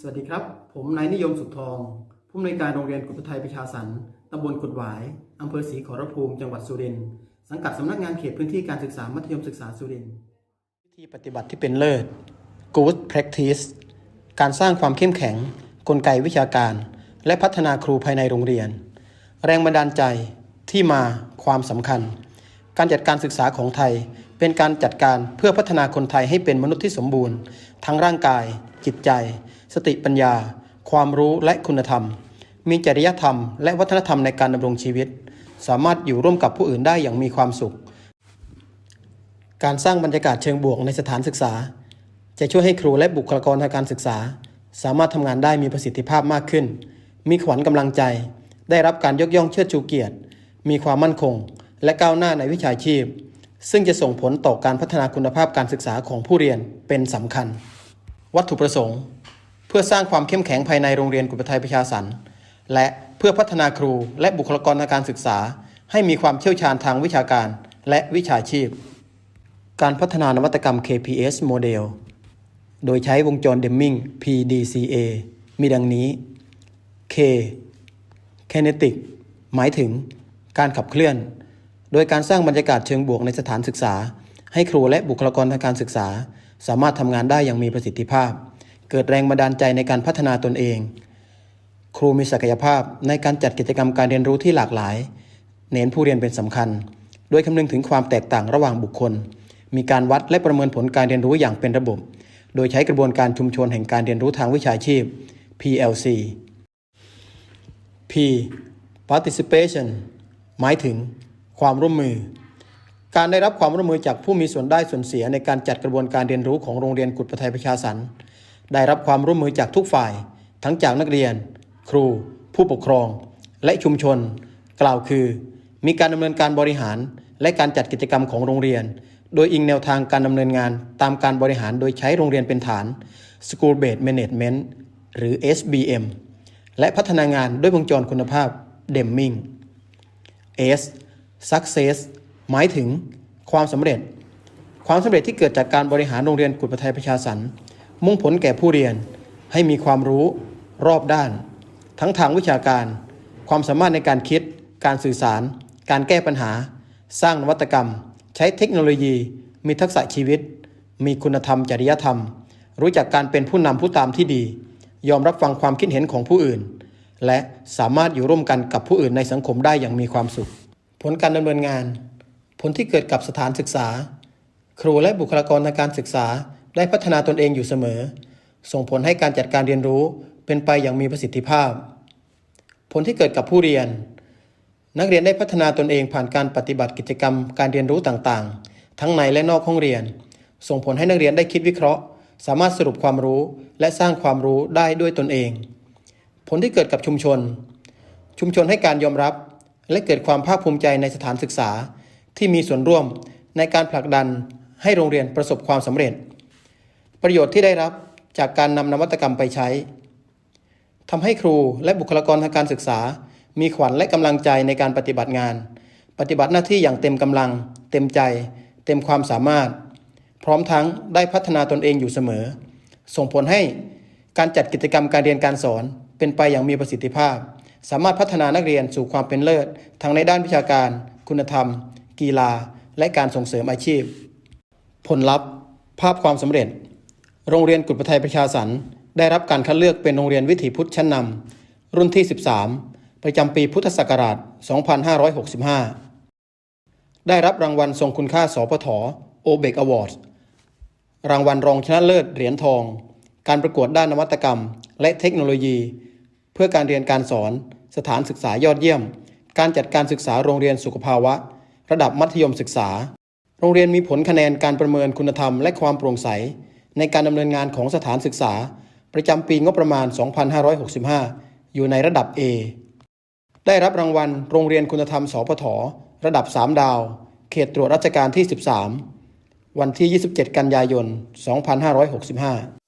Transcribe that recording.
สวัสดีครับ ผมนายนิยมสุขทอง ผู้อำนวยการโรงเรียนกุฎไทยประชาสรรค์ตำบลกุดหวายอำเภอศรีขอรภูมิจังหวัดสุรินทร์สังกัดสำนักงานเขตพื้นที่การศึกษามัธยมศึกษาสุรินทร์วิธีปฏิบัติที่เป็นเลิศ Good Practice การสร้างความเข้มแข็ง กลไกวิชาการ และพัฒนาครูภายในโรงเรียน แรงบันดาลใจที่มาความสำคัญ การจัดการศึกษาของไทย เป็นการจัดการเพื่อพัฒนาคนไทยให้เป็นมนุษย์ที่สมบูรณ์ ทั้งร่างกาย จิตใจ สติปัญญา ความรู้และคุณธรรม มีจริยธรรม และวัฒนธรรมในการดำรงชีวิต สามารถอยู่ร่วมกับผู้อื่นได้อย่างมีความสุข การสร้างบรรยากาศเชิงบวกในสถานศึกษา จะช่วยให้ครูและบุคลากรทางการศึกษา สามารถทำงานได้มีประสิทธิภาพมากขึ้น มีขวัญกำลังใจ ได้รับการยกย่องเชิดชูเกียรติ มีความมั่นคง และก้าวหน้าในวิชาชีพซึ่งจะส่งผลต่อการพัฒนาคุณภาพการศึกษาของผู้เรียนเป็นสำคัญ วัตถุประสงค์ เพื่อสร้างความเข้มแข็งภายในโรงเรียนกุฎไทยประชาสรรค์และเพื่อพัฒนาครูและบุคลากรทางการศึกษา ให้มีความเชี่ยวชาญทางวิชาการและวิชาชีพ การพัฒนานวัตกรรม KPS โมเดล โดยใช้วงจรเดมมิง PDCA มีดังนี้ K Kinetic หมายถึงการขับเคลื่อน โดยการสร้างบรรยากาศเชิงบวกในสถานศึกษา ให้ครูและบุคลากรทางการศึกษา สามารถทำงานได้อย่างมีประสิทธิภาพ เกิดแรงบันดาลใจในการพัฒนาตนเอง ครูมีศักยภาพในการจัดกิจกรรมการเรียนรู้ที่หลากหลาย เน้นผู้เรียนเป็นสำคัญ โดยคำนึงถึงความแตกต่างระหว่างบุคคล มีการวัดและประเมินผลการเรียนรู้อย่างเป็นระบบ โดยใช้กระบวนการชุมชนแห่งการเรียนรู้ทางวิชาชีพ PLC P participation หมายถึง ความร่วมมือ การได้รับความร่วมมือจากผู้มีส่วนได้ส่วนเสียในการจัดกระบวนการเรียนรู้ของโรงเรียนกุฎประทยประชาสรรค์ ได้รับความร่วมมือจากทุกฝ่าย ทั้งจากนักเรียน ครู ผู้ปกครอง และชุมชน กล่าวคือ มีการดำเนินการบริหาร และการจัดกิจกรรมของโรงเรียน โดยอิงแนวทางการดำเนินงานตามการบริหารโดยใช้โรงเรียนเป็นฐาน School Based Management หรือ SBM และพัฒนางานด้วยวงจรคุณภาพ Deming S success หมายถึงความสำเร็จ ความสำเร็จที่เกิดจากการบริหารโรงเรียนกุฎประทยประชาสรรค์ มุ่งผลแก่ผู้เรียน ให้มีความรู้รอบด้าน ทั้งทางวิชาการ ความสามารถในการคิด การสื่อสาร การแก้ปัญหา สร้างนวัตกรรม ใช้เทคโนโลยี มีทักษะชีวิต มีคุณธรรมจริยธรรม รู้จักการเป็นผู้นำผู้ตามที่ดี ยอมรับฟังความคิดเห็นของผู้อื่น และสามารถอยู่ร่วมกันกับผู้อื่นในสังคมได้อย่างมีความสุข ผลการดำเนินงาน ผลที่เกิดกับสถานศึกษา ครูและบุคลากรทางการศึกษา ได้พัฒนาตนเองอยู่เสมอ ส่งผลให้การจัดการเรียนรู้เป็นไปอย่างมีประสิทธิภาพ ผลที่เกิดกับผู้เรียน นักเรียนได้พัฒนาตนเองผ่านการปฏิบัติกิจกรรมการเรียนรู้ต่างๆ ทั้งในและนอกห้องเรียน ส่งผลให้นักเรียนได้คิดวิเคราะห์ สามารถสรุปความรู้และสร้างความรู้ได้ด้วยตนเอง ผลที่เกิดกับชุมชน ชุมชนให้การยอมรับ และเกิดความภาคภูมิใจในสถานศึกษา ที่มีส่วนร่วมในการผลักดันให้โรงเรียนประสบความสำเร็จ ประโยชน์ที่ได้รับจากการนำนวัตกรรมไปใช้ทำให้ครูและบุคลากรทางการศึกษา มีขวัญและกำลังใจในการปฏิบัติงาน ปฏิบัติหน้าที่อย่างเต็มกำลัง เต็มใจ เต็มความสามารถ พร้อมทั้งได้พัฒนาตนเองอยู่เสมอ ส่งผลให้การจัดกิจกรรมการเรียนการสอน เป็นไปอย่างมีประสิทธิภาพ สามารถพัฒนานักเรียนสู่ความเป็นเลิศ ทั้งในด้านวิชาการ คุณธรรม กีฬา และการส่งเสริมอาชีพ ผลลัพธ์ ภาพความสำเร็จ โรงเรียนกุฎประทยประชาสรรค์ได้รับการคัดเลือกเป็นโรงเรียนวิถีพุทธชั้นนำรุ่นที่ 13 ประจำปีพุทธศักราช 2565 ได้รับรางวัลทรงคุณค่าสพทโอเบกอวอร์ดรางวัลรองชนะเลิศเหรียญทอง การประกวดด้านนวัตกรรม และเทคโนโลยี เพื่อการเรียนการสอน สถานศึกษายอดเยี่ยม การจัดการศึกษาโรงเรียนสุขภาวะ ระดับมัธยมศึกษา โรงเรียนมีผลคะแนนการประเมินคุณธรรมและความโปร่งใส ในการดำเนินงานของสถานศึกษา ประจำปีงบประมาณ 2565 อยู่ในระดับ A ได้รับรางวัลโรงเรียนคุณธรรมสพทระดับ 3 ดาว เขตตรวจราชการที่ 13 วันที่ 27 กันยายน 2565